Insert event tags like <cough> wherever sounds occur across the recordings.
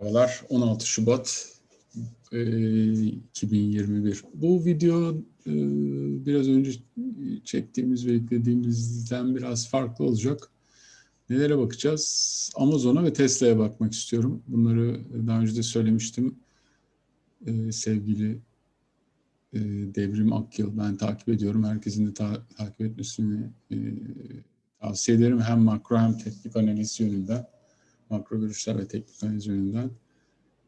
Merhabalar, 16 Şubat e, 2021. Bu video e, biraz önce çektiğimiz ve yüklediğimizden biraz farklı olacak. Nelere bakacağız? Amazon'a ve Tesla'ya bakmak istiyorum. Bunları daha önce de söylemiştim. E, sevgili e, Devrim Akyıl, ben takip ediyorum. Herkesin de ta- takip etmesini e, tavsiye ederim. Hem makro hem teknik analiz yönünden makro görüşler ve teknik analiz yönünden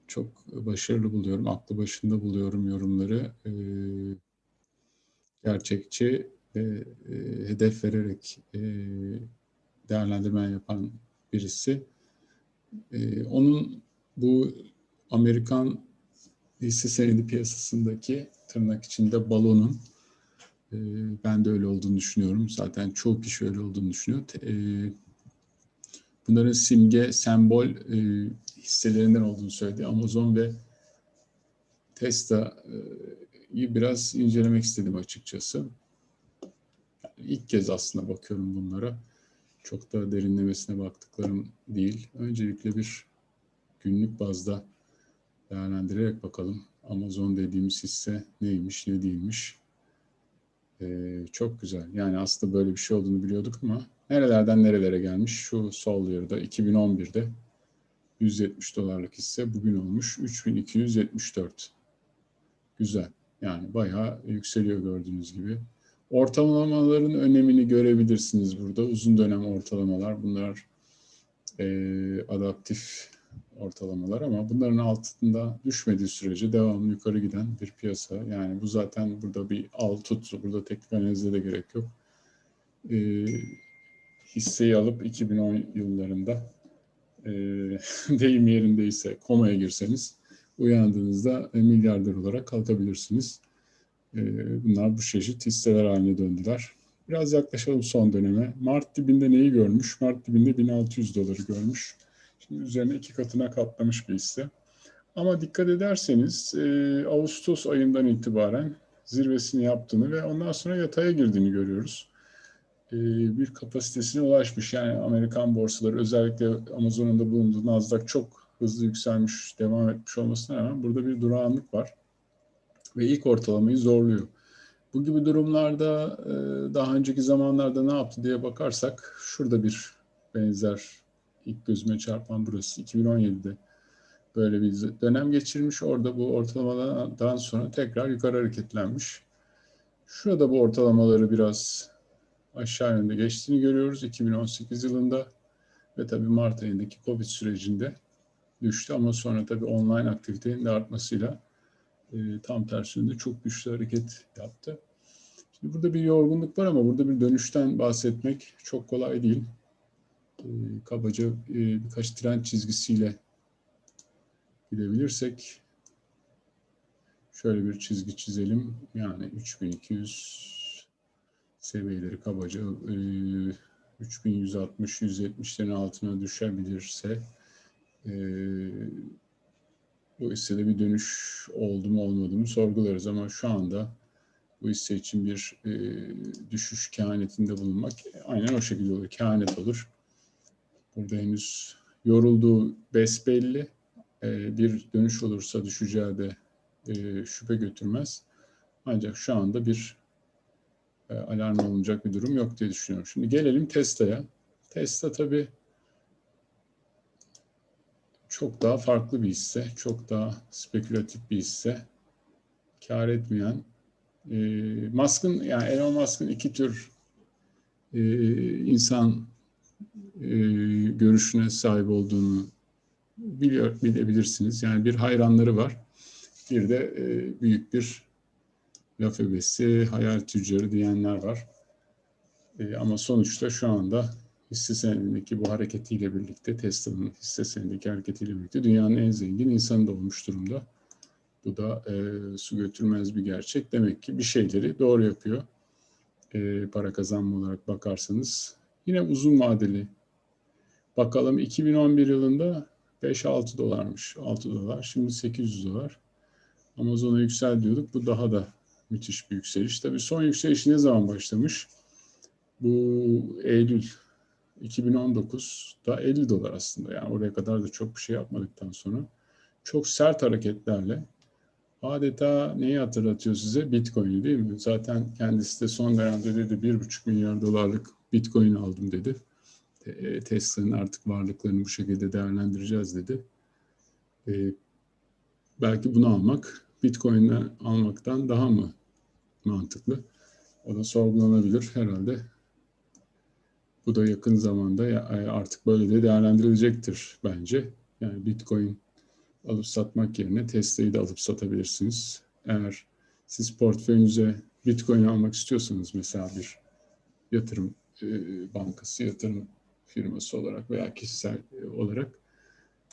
çok başarılı buluyorum. Aklı başında buluyorum yorumları. Ee, gerçekçi ve e, hedef vererek e, değerlendirme yapan birisi. E, onun bu Amerikan hisse senedi piyasasındaki tırnak içinde balonun e, ben de öyle olduğunu düşünüyorum. Zaten çoğu kişi öyle olduğunu düşünüyor. E, bunların simge, sembol e, hisselerinden olduğunu söyledi. Amazon ve Tesla'yı biraz incelemek istedim açıkçası. Yani ilk kez aslında bakıyorum bunlara. Çok da derinlemesine baktıklarım değil. Öncelikle bir günlük bazda değerlendirerek bakalım. Amazon dediğimiz hisse neymiş, ne değilmiş. Ee, çok güzel. Yani aslında böyle bir şey olduğunu biliyorduk ama nerelerden nerelere gelmiş? Şu sol yarıda 2011'de 170 dolarlık hisse bugün olmuş 3274. Güzel. Yani bayağı yükseliyor gördüğünüz gibi. Ortalamaların önemini görebilirsiniz burada. Uzun dönem ortalamalar bunlar e, adaptif ortalamalar ama bunların altında düşmediği sürece devamlı yukarı giden bir piyasa. Yani bu zaten burada bir al tut, burada teknik analize de gerek yok. E, hisseyi alıp 2010 yıllarında e, <laughs> deyim yerindeyse komaya girseniz uyandığınızda milyarder olarak kalkabilirsiniz. E, bunlar bu çeşit hisseler haline döndüler. Biraz yaklaşalım son döneme. Mart dibinde neyi görmüş? Mart dibinde 1600 doları görmüş. Şimdi üzerine iki katına katlamış bir hisse. Ama dikkat ederseniz e, Ağustos ayından itibaren zirvesini yaptığını ve ondan sonra yataya girdiğini görüyoruz. E, bir kapasitesine ulaşmış. Yani Amerikan borsaları özellikle Amazon'un da bulunduğu Nasdaq çok hızlı yükselmiş, devam etmiş olmasına rağmen burada bir durağanlık var. Ve ilk ortalamayı zorluyor. Bu gibi durumlarda e, daha önceki zamanlarda ne yaptı diye bakarsak şurada bir benzer ilk gözüme çarpan burası 2017'de böyle bir dönem geçirmiş. Orada bu ortalamadan sonra tekrar yukarı hareketlenmiş. Şurada bu ortalamaları biraz aşağı yönde geçtiğini görüyoruz 2018 yılında ve tabii Mart ayındaki Covid sürecinde düştü ama sonra tabii online aktivitenin de artmasıyla e, tam tersinde çok güçlü hareket yaptı. Şimdi burada bir yorgunluk var ama burada bir dönüşten bahsetmek çok kolay değil. E, kabaca e, birkaç trend çizgisiyle gidebilirsek şöyle bir çizgi çizelim. Yani 3200 seviyeleri kabaca e, 3160-170'lerin altına düşebilirse e, bu hissede bir dönüş oldu mu olmadı mı sorgularız ama şu anda bu hisse için bir e, düşüş kehanetinde bulunmak aynen o şekilde olur. Kehanet olur. Burada henüz yorulduğu besbelli. E, bir dönüş olursa düşeceği de e, şüphe götürmez. Ancak şu anda bir e, alarm olunacak bir durum yok diye düşünüyorum. Şimdi gelelim Tesla'ya. Tesla tabii çok daha farklı bir hisse, çok daha spekülatif bir hisse. Kar etmeyen. E, Musk'ın yani Elon Musk'ın iki tür e, insan e, görüşüne sahip olduğunu biliyor bilebilirsiniz. Yani bir hayranları var. Bir de e, büyük bir laf ebesi, hayal tüccarı diyenler var. E, ama sonuçta şu anda hisse senedindeki bu hareketiyle birlikte, Tesla'nın hisse senedindeki hareketiyle birlikte dünyanın en zengin insanı da olmuş durumda. Bu da e, su götürmez bir gerçek. Demek ki bir şeyleri doğru yapıyor. E, para kazanma olarak bakarsanız. Yine uzun vadeli. Bakalım 2011 yılında 5-6 dolarmış. 6 dolar. Şimdi 800 dolar. Amazon'a yüksel diyorduk. Bu daha da müthiş bir yükseliş. Tabii son yükseliş ne zaman başlamış? Bu Eylül 2019'da 50 dolar aslında. Yani oraya kadar da çok bir şey yapmadıktan sonra çok sert hareketlerle adeta neyi hatırlatıyor size? Bitcoin'i değil mi? Zaten kendisi de son dönemde dedi bir buçuk milyar dolarlık Bitcoin aldım dedi. E, Tesla'nın artık varlıklarını bu şekilde değerlendireceğiz dedi. E, belki bunu almak Bitcoin'le almaktan daha mı mantıklı? O da sorgulanabilir herhalde. Bu da yakın zamanda artık böyle de değerlendirilecektir bence. Yani Bitcoin alıp satmak yerine Tesla'yı da alıp satabilirsiniz. Eğer siz portföyünüze Bitcoin almak istiyorsanız mesela bir yatırım e, bankası, yatırım firması olarak veya kişisel olarak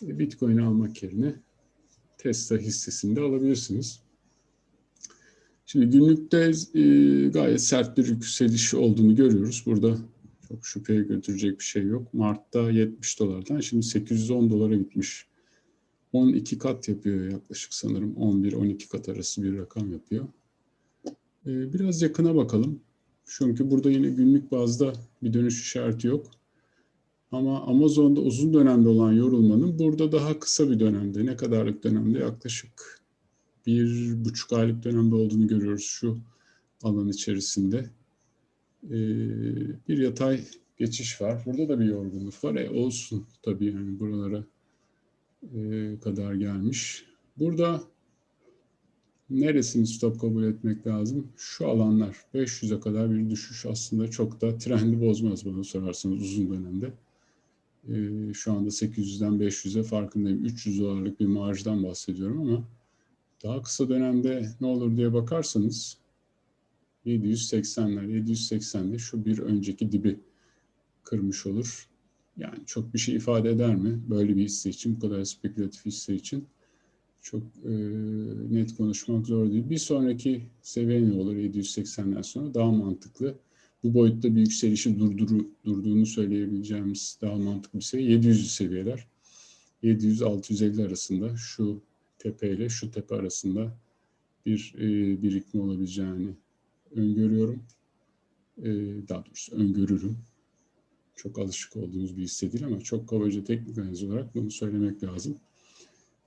e, Bitcoin almak yerine Tesla hissesini de alabilirsiniz. Şimdi günlükte e, gayet sert bir yükseliş olduğunu görüyoruz. Burada çok şüpheye götürecek bir şey yok. Mart'ta 70 dolardan şimdi 810 dolara gitmiş. 12 kat yapıyor yaklaşık sanırım. 11-12 kat arası bir rakam yapıyor. E, biraz yakına bakalım. Çünkü burada yine günlük bazda bir dönüş işareti yok. Ama Amazon'da uzun dönemde olan yorulmanın burada daha kısa bir dönemde, ne kadarlık dönemde yaklaşık bir buçuk aylık dönemde olduğunu görüyoruz şu alan içerisinde. Ee, bir yatay geçiş var. Burada da bir yorgunluk var. E, olsun tabii yani buralara e, kadar gelmiş. Burada neresini stop kabul etmek lazım? Şu alanlar 500'e kadar bir düşüş aslında çok da trendi bozmaz bana sorarsanız uzun dönemde. Ee, şu anda 800'den 500'e farkındayım. 300 dolarlık bir marjdan bahsediyorum ama daha kısa dönemde ne olur diye bakarsanız 780'ler, 780'de şu bir önceki dibi kırmış olur. Yani çok bir şey ifade eder mi? Böyle bir hisse için, bu kadar spekülatif hisse için çok e, net konuşmak zor değil. Bir sonraki seviye ne olur 780'den sonra? Daha mantıklı. Bu boyutta bir yükselişi durduru, durduğunu söyleyebileceğimiz daha mantıklı bir seviye 700 seviyeler. 700-650 arasında şu tepe ile şu tepe arasında bir e, birikme olabileceğini öngörüyorum. E, daha doğrusu öngörürüm. Çok alışık olduğunuz bir hisse değil ama çok kabaca teknik analiz olarak bunu söylemek lazım.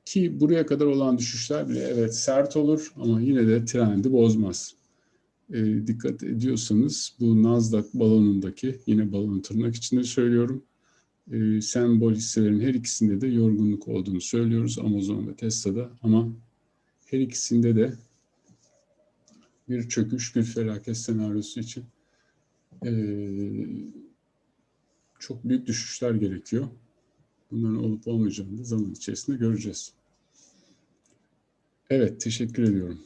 Ki buraya kadar olan düşüşler bile evet sert olur ama yine de trendi bozmaz. E, dikkat ediyorsanız bu Nasdaq balonundaki yine balon tırnak içinde söylüyorum. E, sembol hisselerin her ikisinde de yorgunluk olduğunu söylüyoruz Amazon ve Tesla'da ama her ikisinde de bir çöküş, bir felaket senaryosu için e, çok büyük düşüşler gerekiyor. Bunların olup olmayacağını da zaman içerisinde göreceğiz. Evet, teşekkür ediyorum.